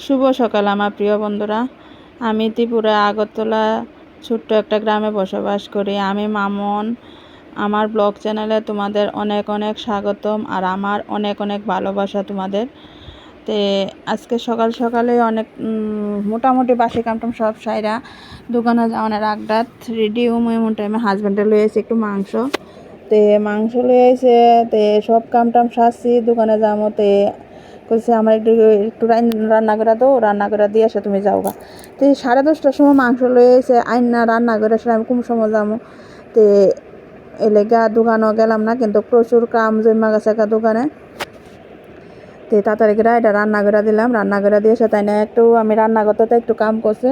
শুভ সকাল আমার প্রিয় বন্ধুরা। আমি ত্রিপুরা আগরতলা ছোট্ট একটা গ্রামে বসবাস করি। আমি মামন। আমার ব্লগ চ্যানেলে তোমাদের অনেক অনেক স্বাগতম আর আমার অনেক অনেক ভালোবাসা তোমাদের। তে আজকে সকাল সকালে অনেক মোটামুটি বাসি কামটাম সব সাইরা দোকানে যাওয়ার আগডাত রেডি হম এমন টাইমে হাজব্যান্ডে লয়ে একটু মাংস। তে মাংস লয়ে তে সব কামটাম সারছি, দোকানে যাব তে কইছে, আমার একটু একটু রান- রান্না করে দাও, রান্না করে দিয়ে আসে তুমি যাও গা তো সাড়ে দশটার সময় মাংস লয়েছে আইনা রান্না করে আসলে আমি কোন সময় যাব? তো এলে গা দোকানও গেলাম না, কিন্তু প্রচুর কাম জমা গেছে গা দোকানে। তে তাড়াতাড়ি করে এটা রান্না করে দিলাম। রান্না করে দিয়ে তাই না একটু আমি রান্না করতে একটু কাম করছে।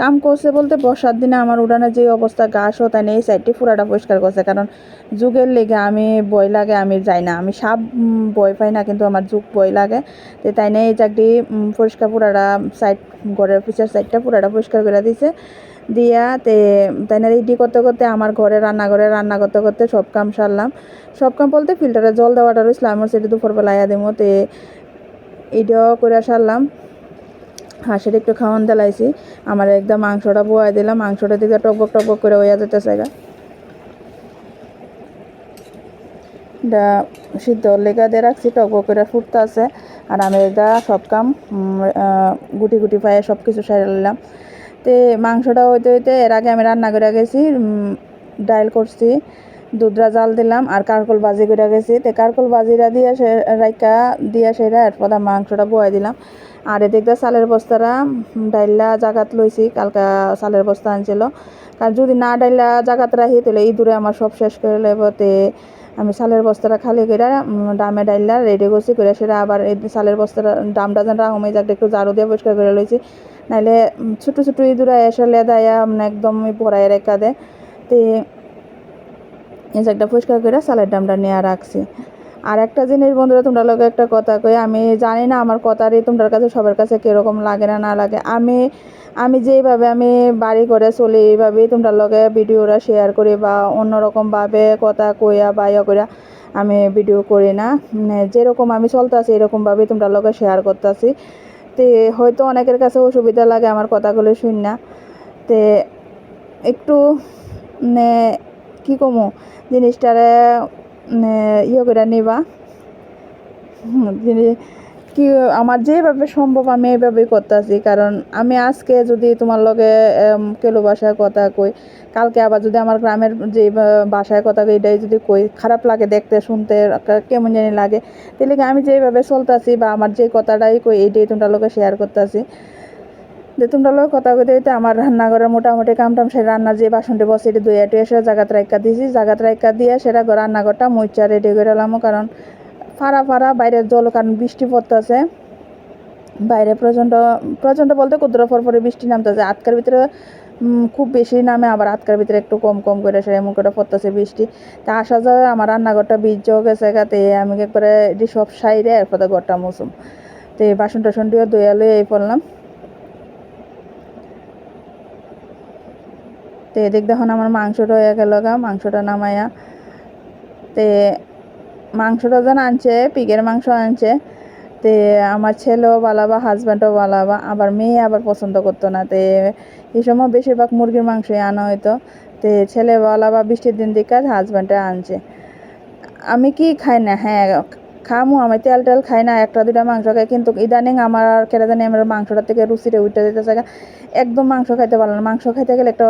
কাম করছে বলতে বর্ষার দিনে আমার উড়ানের যে অবস্থা ও তাই না এই সাইডটি পুরাটা পরিষ্কার করছে। কারণ যুগের লেগে আমি বই লাগে, আমি যাই না। আমি সাপ বই পাই না, কিন্তু আমার যুগ বই লাগে। তো তাই না এই চাকরি পরিষ্কার পুরাটা সাইড ঘরের পিছের সাইডটা পুরাটা পরিষ্কার করে দিছে। দিয়া তে তাই না রেডি করতে করতে আমার ঘরে রান্নাঘরে রান্না করতে করতে সব কাম সারলাম। সব কাম বলতে ফিল্টারে জল দেওয়াটা রয়েছিল আমার সেটা দুপুরবেলা আয়া দেবো তে এটাও করে সারলাম। হাঁসের একটু খাওয়ান দিলাইছি, আমার একদম মাংসটা বয়া দিলাম, মাংসটা দিকে টকবক টকবক করে হইয়া যেতেছে গা। এটা সিদ্ধ লেগা দিয়ে রাখছি টকবক করে ফুটতে আছে আর আমি এটা সব কাম গুটি গুটি পায়ে সব কিছু সারিয়ে নিলাম। তে মাংসটা হইতে হইতে এর আগে আমি রান্না করে গেছি ডাইল করছি, দুধরা জাল দিলাম আর কারকল বাজি করে গেছি। তে কারকল বাজিরা দিয়ে সে রাইকা দিয়ে সেরা এরপর মাংসটা বয়ে দিলাম। আর এ এদিকটা চালের বস্তারা ডাইলা জাগাত লইছি, কালকা চালের বস্তা আনছিল। কারণ যদি না ডাইলা জাগাত রাখি, তাহলে এই দূরে আমার সব শেষ করে লেব তে আমি চালের বস্তাটা খালি করে ডামে ডাইলা রেডি করছি করে সেটা আবার এই চালের বস্তাটা, ডামটা যেন এই জায়গাটা একটু ঝাড়ু দিয়ে পরিষ্কার করে লইছি। উম, ছোটো ছোটো ইঁদুরা এসে লেদাইয়া মানে একদম পড়াই রেখা দেয় তে এই জায়গাটা পরিষ্কার করে চালের ডামটা নিয়ে রাখছি। আর একটা জিনিস বন্ধুরা তোমরা লোক একটা কথা কই আমি জানি না আমার কথারই তোমার কাছে সবার কাছে কীরকম লাগে না না লাগে। আমি আমি যেইভাবে আমি বাড়ি করে চলি এইভাবেই তোমরা লগে ভিডিওরা শেয়ার করি বা অন্যরকমভাবে কথা কইয়া বা ইয়া কইরা আমি ভিডিও করি না। মানে যেরকম আমি চলতেছি এরকমভাবেই তোমরা লগে শেয়ার করতেছি। তে হয়তো অনেকের কাছে অসুবিধা লাগে আমার কথাগুলো শুন না। তে একটু মানে কী কমো? জিনিসটারে ইয়ে করে নিবা। হুম, জিনি- কি, আমার যেভাবে সম্ভব আমি এইভাবেই করতেছি। কারণ আমি আজকে যদি তোমার লগে কেলো ভাষায় কথা কই, কালকে আবার যদি আমার গ্রামের যে বাসায় কথা কই, এটাই যদি কই, খারাপ লাগে দেখতে, শুনতে কেমন জানি লাগে। তাহলে কি আমি যেভাবে চলতেছি বা আমার যে কথাটাই কই, এইটাই তোমরা লোকে শেয়ার করতেছি। যে তোমরা লোক কথা কইতে হইতে আমার রান্নাঘরের মোটামুটি কাম টাম সে রান্নার যে বাসনটি বসে, এটি দুই এটু এসে জাগাত রাইকা দিয়েছি জাগাত রাইকা দিয়ে সেটা ঘর রান্নাঘরটা মুচা রেডি করে এলাম কারণ ফাড়া ফাড়া বাইরের জল কারণ বৃষ্টি পড়তেছে। বাইরে প্রচণ্ড প্রচণ্ড বলতে কুদ্র ফরফরে বৃষ্টি নামতেছে। আজকের ভিতরে খুব বেশি নামে, আবার আজকের ভিতরে একটু কম কম করে সে এমন করে পড়তেছে বৃষ্টি। তা আসা যায় আমার রান্নাঘরটা বীজ গেছে গাতে আমি একবারে এটি সব সাইডে এরপরে ঘরটা মৌসুম তো এই বাসন টাসন দিয়ে দইয়া লয়ে এই পড়লাম। তো এদিক দেখুন আমার মাংসটা হয়ে গেল গা, মাংসটা নামাইয়া তে মাংসটা যেন আনছে পিগের মাংস আনছে তে আমার ছেলেও বালাবা হাজব্যান্ডও বালাবা আবার মেয়ে আবার পছন্দ করতো না তে এই সময় বেশিরভাগ মুরগির মাংসই আনা হইতো তে ছেলে বালাবা বৃষ্টির দিন দিকে হাজব্যান্ডটা আনছে। আমি কি খাই না? হ্যাঁ খামু আমি তেল টেল খাই না একটা দুটা মাংস খাই কিন্তু ইদানিং আমার আর কেটে জানি আমার মাংসটা থেকে রুচিটা উঠে যেতেছে গা। একদম মাংস খাইতে পারলাম না। মাংস খাইতে গেলে একটা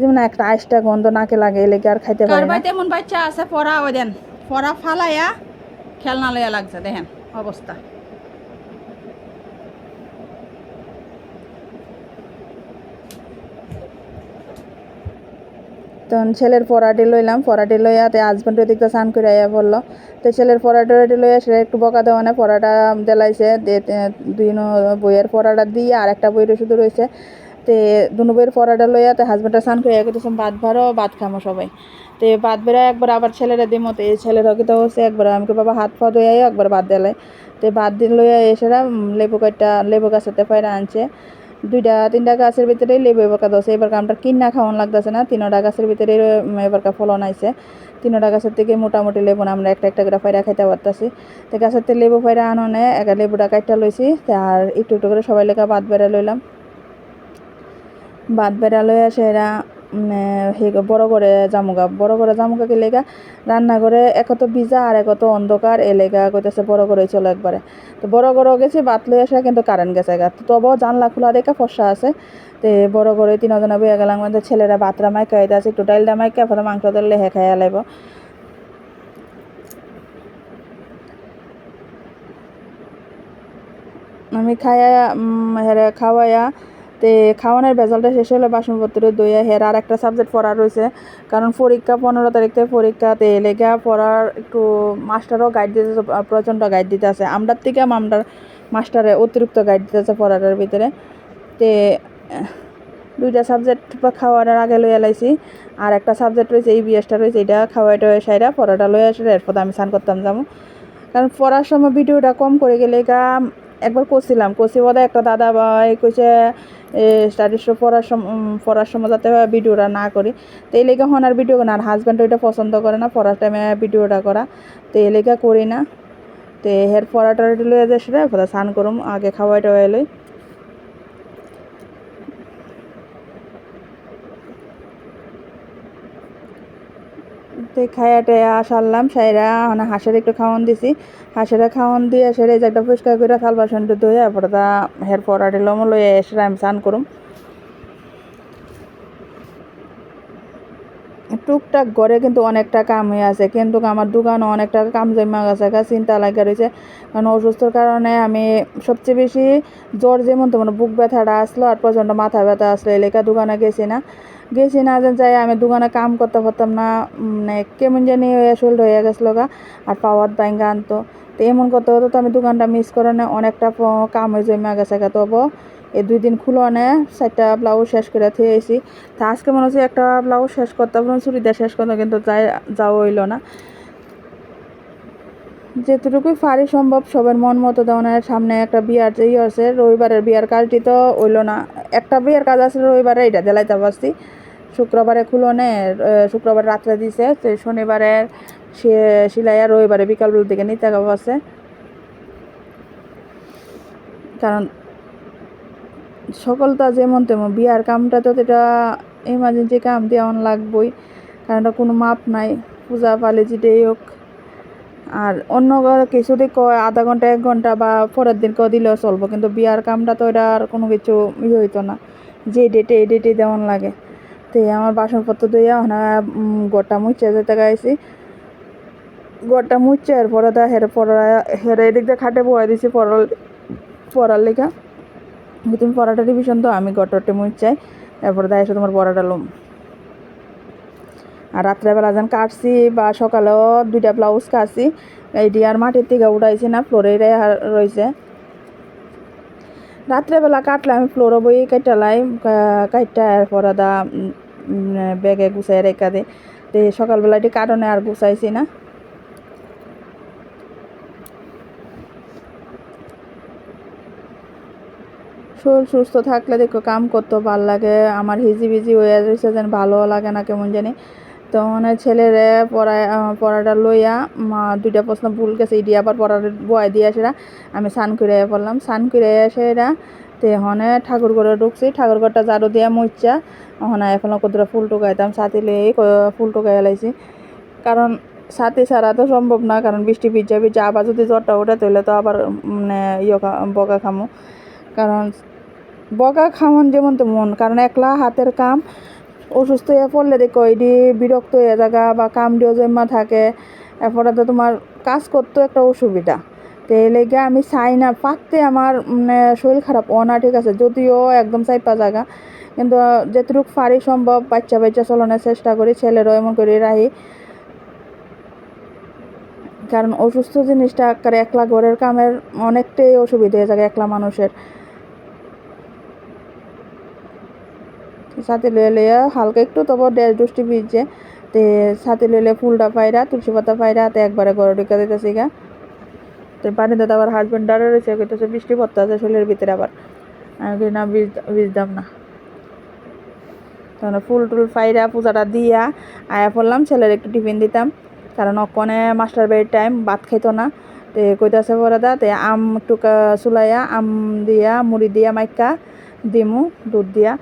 যেমন একটা আইসটা গন্ধ নাকে লাগে এলেকে আর খাইতে পারি না। বাড়িতে এমন বাচ্চা আছে পড়া দেন। পড়া ফালাইয়া খেলনা লইয়া লাগছে, দেখেন অবস্থা। তখন ছেলের পরাটি লইলাম পরাটি লইয়া তে হাজব্যান্ড ওদিকটা স্নান করে আইয়া পড়ল তো ছেলের পরাটা লইয়া সেটা একটু বকা দেওয়া না পরাটা দেলাইছে দুই বইয়ের পরাটা দিয়ে আর একটা বইটা শুধু রয়েছে তে দুনো বইয়ের পরাটা লইয়া তে হাজব্যান্ডটা স্নান করে করতেছে ভাত ভারো, ভাত খামো সবাই। তে ভাত বেড়া একবার আবার ছেলেরা দিমো, তো এই ছেলেরা কি তো হচ্ছে একবার আমাকে বাবা, হাত পা ধুয়ে একবার ভাত দেলাই তো ভাত দিন লইয়া এসেরা লেবু কাটটা লেবু গাছেতে পায়রা আনছে। দুইটা, তিনটা গাছের ভিতরে লেবু এবার দশ এবার আমরা কিনা খাওয়ান লাগতেছে না, তিনটা গাছের ভিতরে এবার কা ফলন আইছে। তিনটা গাছের থেকে মোটামুটি লেবু আমরা একটা একটা করে ফাইরা খাইতে পারতাছি। তো গাছের থেকে লেবু ফাইরা আননে, একা লেবুটা কাটটা লইছি আর একটু একটু করে সবাই লেখা বাদ বেড়া লইলাম। বাদ বেড়া লইয়া সেরা সেই বড় করে জামুগা। বড় করে জামুগা কি লেগা? রান্নাঘরে একত ভিজা আর একত অন্ধকার, এ লেগা কইতেছে বড় করে চলো একবারে। তো বড় করে গেছে বাত লই আসা কিন্তু কারেন্ট গেছে গা। তো তবুও জানলা খোলা দেখে ফসা আছে। তে বড় করে তিনজনে বইয়া গেলাম মানে ছেলেরা বাতরা মাইকা খাইতে আছে, একটু ডাইল দামাই পরে মাংস দিলে লেহে খাইয়া লাইব। আমি খাইয়া হেরে খাওয়াইয়া তে খাওয়ানোর রেজাল্টটা শেষ হলে বাসনপত্র দইয়া হের আর একটা সাবজেক্ট পড়া রয়েছে, কারণ পরীক্ষা পনেরো তারিখ থেকে পরীক্ষা তে লেগা পড়ার একটু মাস্টারও গাইড দিতে প্রচণ্ড গাইড দিতে আছে। আমরার থেকে আমরার মাস্টারে অতিরিক্ত গাইড দিতে আছে পড়াটার ভিতরে। তে দুইটা সাবজেক্ট খাওয়ানোর আগে লইয়া লাইছি আর একটা সাবজেক্ট রয়েছে এই বিএসটা রয়েছে, এটা খাওয়াইটা সাইরা পড়াটা লইয়া আসলে এরপর আমি স্নান করতাম যাব। কারণ পড়ার সময় ভিডিওটা কম করে গেলে গা একবার করছিলাম, করছি বলে একটা দাদা ভাই কইছে শো পড়ার সময় পড়ার সময় যাতে ভিডিওটা না করি। তো এই হন আর ভিডিও না, আর হাজব্যান্ড ওইটা পছন্দ করে না, পড়ার টাইমে ভিডিওটা করা। তো এই লেগে করি না। তো হের পড়াটা লইয়া যে সেটা স্নান করুম, আগে খাওয়াই টাওয়াই লই। তো খাইয়া টাইয়া সারলাম, সাইরা মানে হাঁসের একটু খাওয়ান দিছি। হাঁসেরা খাওয়ান দিয়ে সেরে একটা পরিষ্কার করে থাল বাসনটা ধুয়ে পরে তা হের পরা লম লইয়া এসে আমি স্নান করুম। টুকটাক ঘরে কিন্তু অনেকটা কাম হয়ে আছে, কিন্তু আমার দোকানও অনেকটা কাম জমা গেছে চিন্তা লাগা রয়েছে কারণ অসুস্থর কারণে আমি সবচেয়ে বেশি জ্বর যেমন তেমন বুক ব্যথাটা আসলো আর প্রচণ্ড মাথা ব্যথা আসলো এলাকা দোকানে গেছি না। গেছি না যে যাই, আমি দোকানে কাম করতে পারতাম না মানে কেমন জানি শোল্ড হয়ে গেছিল গা, আর পাওয়ার ব্যাঙ্গা আনতো। তো এমন করতে হতো তো আমি দোকানটা মিস করে না, অনেকটা কাম হয়ে জমা গেছে গা তবু এই দুই দিন খুলো নে, চারটা ব্লাউজ শেষ করে থুয়ে এসি তা আজকে মনে হচ্ছে একটা ব্লাউজ শেষ করতে পারলাম চুড়িদার শেষ করতে কিন্তু যাই যাওয়া হইল না। যেটুকুই পারি সম্ভব, সবার মন মতো দেওয়ানের সামনে একটা বিয়ার যে ইয়ে আছে, রবিবারের বিয়ার কাজটি তো হইল না। একটা বিয়ার কাজ আছে রবিবারে এটা দেলাইতে পারছি। শুক্রবারে খুলনে শুক্রবার রাত্রে দিছে, তো শনিবারে সিলাইয়া রবিবারে বিকালবেলার দিকে নিতে গাব আছে। কারণ সকলটা যেমন তেমন, বিয়ার কামটা তো এটা ইমার্জেন্সি কাম দেওয়ান লাগবই, কারণটা কোনো মাপ নাই। পূজা পালে যেটাই হোক আর অন্য গ- কিছু দিক কয় আধা ঘণ্টা, এক ঘণ্টা বা পরের দিন কয় দিলেও চলবো। কিন্তু বিয়ার কামটা তো এটা আর কোনো কিছু ইয়ে হইতো না। যে ডেটে এই ডেটে দেওয়ান লাগে। তো আমার বাসনপত্র দিয়ে ওখানে গোটা মুচ্ছে যেতে গাইছি। গোটা মুচ্ছে এরপরে তা হেরে পড়া হেরে এদিক দিয়ে খাটে বয়ে দিছি পড়ার পড়ার লেখা তুমি পড়াটা রিভিশন তো আমি গটরটে মুচ্ছাই এরপরে দেখা এসে তোমার পড়াটা লুম। আর রাত্রেবেলা যেন কাটছি বা সকালেও দুইটা ব্লাউজ কাটছি এইটি আর মাটির থেকে উঠাইছি না ফ্লোরে রয়েছে। রাত্রেবেলা কাটলে আমি ফ্লোরে বই কাটালাই কাটটা এরপরে দা ব্যাগে গুছাই রেখা দে। তো সকালবেলা এটি কাটনে আর গুছাইছি না। শরীর সুস্থ থাকলে দেখো, কাম করতে ভালো লাগে, আমার হিজি বিজি হয়ে রয়েছে, যেন ভালো লাগে না কেমন জানি। তো মানে ছেলেরে আহ, পড়াটা লইয়া মা দুইটা প্রশ্ন ভুল গেছে ইডি আবার পড়াটা বয় দিয়ে আসে আমি স্নান করে পড়লাম। স্নান করে এরা তো হনে ঠাকুর ঘরে ঢুকছি। ঠাকুর ঘরটা ঝাড়ু দিয়া মুচ্চা ওখানে এখন কতটা ফুল টুকাইতাম সাথে লই ফুল টুকাই লাইছি। কারণ সাথে ছাড়া তো সম্ভব না কারণ বৃষ্টি ভিজা ভিজা। আবার যদি জ্বরটা ওঠে তাহলে তো আবার মানে ইয়ে বকা খামো। কারণ বগা খাওয়ান যেমন তেমন কারণ একলা হাতের কাম। অসুস্থ হয়ে পড়লে দেখো এটি বিরক্ত হয়ে থাকা বা কাম দিয়েও জমা থাকে। এরপরে তো তোমার কাজ করতেও একটা অসুবিধা। তো এই লেগে আমি চাই না পাকতে আমার মানে শরীর খারাপ ও না, ঠিক আছে? যদিও একদম চাইপা জায়গা। কিন্তু যেটুকু পারি সম্ভব, বাচ্চা বাচ্চা চলানোর চেষ্টা করি, ছেলেরও এমন করে, রাহি। কারণ অসুস্থ জিনিসটা একলা ঘরের কামের অনেকটাই অসুবিধা হয়ে যায় একলা মানুষের। সাথে লয়ে লইয়া হালকা একটু তবু দেড় দুষ্টি ভিজছে। তে সাথে লইলে ফুলটা পাইরা তুলসী পাতা পাইরা তে একবারে গড় ঢুকা দিতেছি গা। তো পানিতে তো আবার হাজবেন্ড দাঁড়িয়ে রয়েছে, কইতেছে বৃষ্টি পড়তে আছে শরীরের ভিতরে আবার। আমি না বীজ বীজদাম না। তখন ফুল টুল পাইরা পূজাটা দিয়া আয়া পড়লাম, ছেলের একটু টিফিন দিতাম। কারণ অকনে মাস্টার বাড়ির টাইম ভাত খাইতো না। তে কইতাছে পরে দা তে আম একটু চুলাইয়া আম দিয়া, মুড়ি দিয়া মাইকা দিমু, দুধ দিয়া।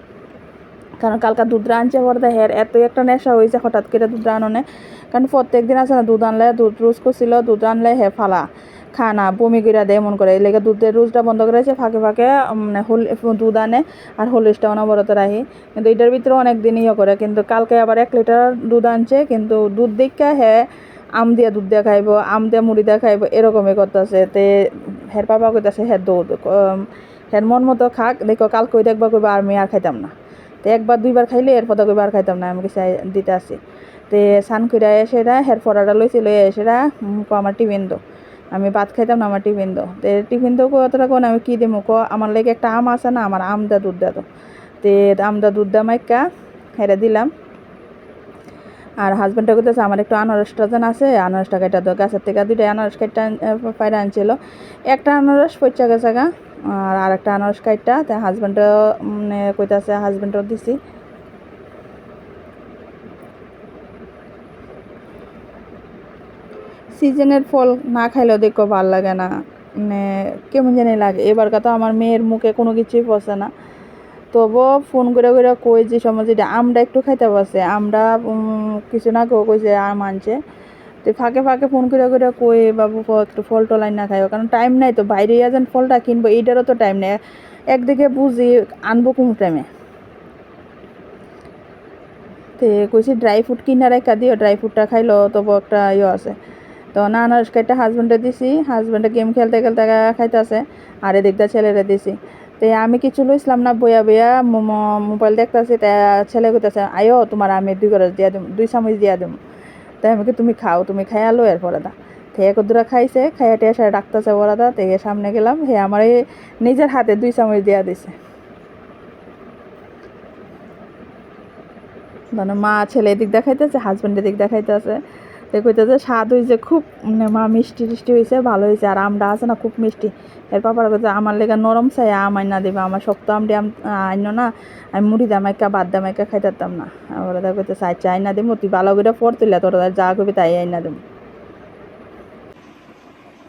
কারণ কালকা দুধ আনছে পরে হের এত একটা নেশা হয়েছে হঠাৎ করে দুধ আননে। কারণ প্রত্যেক দিন আছে না, দুধ আনলে দুধ রোজ করছিল, দুধ আনলে হে ফালা খানা বমি করে দেয় মন করে। এই লেগে দুধের রোজটা বন্ধ করেছে ফাঁকে ফাঁকে মানে হোল, দুধ আনে আর হলিসটা অনবরত রাখি। কিন্তু এটার ভিতরে অনেক দিন ইয়ে করে, কিন্তু কালকে আবার এক লিটার দুধ আনছে, কিন্তু দুধ দেখা হ্যাঁ আম দিয়া দুধ দিয়া খাইব, আম দিয়া মুড়ি দিয়া খাইব, এরকমই করতেছে। তে হের পাপা কইতাছে হ্যাঁ দুধ হের মন মতো খাক, দেখো কাল কই দেখবা কইবা আমি আর খাইতাম না। তো একবার, দুইবার খাইলে এরপর কইবা আর খাইতাম না, আমি কিছু দিতে আসি। তে সান কইরা এসে হের ফরাটা লইছি লই এসে আমার টিফিন দো। আমি ভাত খাইতাম না, আমার টিফিন দো। তে টিফিন দো কতটা কোন আমি কী দিমু? ক, আমার লেগে একটা আম আছে না, আমার আমদা দুধ দা তো তে আমদা দুধ দা মাইকা হেরে দিলাম। আর হাজব্যান্ডটা করতেছে আমার একটু আনারস টাজান আছে, আনারসটা কাটা তো গাছের থেকে দুইটা আনারস কাইটা পায়রা আনছিল। একটা আনারস পচা গেছে গা। আর আরেকটা আনারস কাইটা তাই হাজব্যান্ডও মানে কইতাছে হাজব্যান্ডও দিছি। সিজনের ফল না খাইলেও দেখো ভালো লাগে না। মানে কেমন জানি লাগে। এবার তো আমার মেয়ের মুখে কোনো কিছুই পচে না। তবুও ফোন করে করে কই যে সময় যেটা আমরা একটু খাইতে পারছে আমরা কিছু না কেউ কইছে আর আনছে। তো ফাঁকে ফাঁকে ফোন করে করে কই বাবু একটু ফল টলাই না খাইও। কারণ টাইম নাই তো, বাইরে যেন ফলটা কিনবো, এইটারও তো টাইম নেই। একদিকে বুঝি আনব কোন টাইমে তে কইছি ড্রাই ফ্রুট কিনা রেখা দিও ড্রাই ফ্রুটটা খাইলো, তবু একটা ইয়ে আছে। তো না, আনারস কাইটা হাজব্যান্ডে দিছি হাজব্যান্ডে গেম খেলতে খেলতে খাইতেছে, আর এদিকটা ছেলেরে দিছি। তো আমি কিছু লইছিলাম না, বইয়া বইয়া মোবাইল দেখতেছি, তা ছেলে কইতেছে, আয়ো, তোমার আমি দুই গরজ দিয়া দিম, দুই চামচ দিয়া দিম। তাই আমাকে তুমি খাও, তুমি খাইয়া লো এরপরে দা থেকে কদুরা খাইছে, খাইয়া টেয়া সারা ডাকতেছে ওরা দা থেকে সামনে গেলাম, হে আমার নিজের হাতে দুই চামচ দিয়া দিছে। মানে মা ছেলে এদিক দেখাইতেছে হাজব্যান্ড এদিক দেখাইতেছে তো কইতেছে স্বাদ হয়েছে খুব মানে মা মিষ্টি টিষ্টি হয়েছে ভালো হয়েছে আর আমটা আছে না, খুব মিষ্টি। এর পাপার কথা আমার লেগে নরম চাই আম আইনা দেবে, আমার শক্ত আমটি আম আইন না, আমি মুড়ি দামাইকা বাদ দাম দামাইকা খাইতাম না। আবার দেখা কইতেছে আচ্ছা আইনা দেবো তুই ভালো করে পড়তিলে তোর যা করবি তাই আইনা দেবো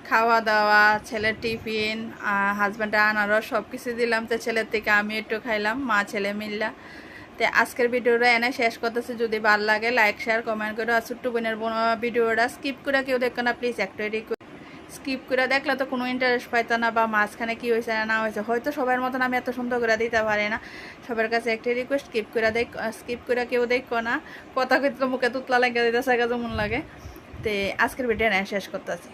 খাওয়া দাওয়া, ছেলের টিফিন হাজব্যান্ডের আনারস সব কিছু দিলাম, তো ছেলের থেকে আমি একটু খাইলাম, মা, ছেলে মিললা। তো আজকের ভিডিওটা এনে শেষ করতেছে। যদি ভালো লাগে লাইক শেয়ার কমেন্ট করে। আর ছোট্ট বোনের বোন ভিডিওটা স্কিপ করে কেউ দেখো না প্লিজ একটা স্কিপ করে দেখলে তো কোনো ইন্টারেস্ট পাইতো না বা মাঝখানে কি হয়েছে না হয়েছে। হয়তো সবার মতন আমি এত সুন্দর করে দিতে পারি না। সবার কাছে একটা রিকোয়েস্ট স্কিপ করে দেখ স্কিপ করে কেউ দেখো না। কথা কইতে মুখে তুতলা লাগে দিতে সাকা যেমন লাগে। তো আজকের ভিডিও এনে শেষ করতেছি।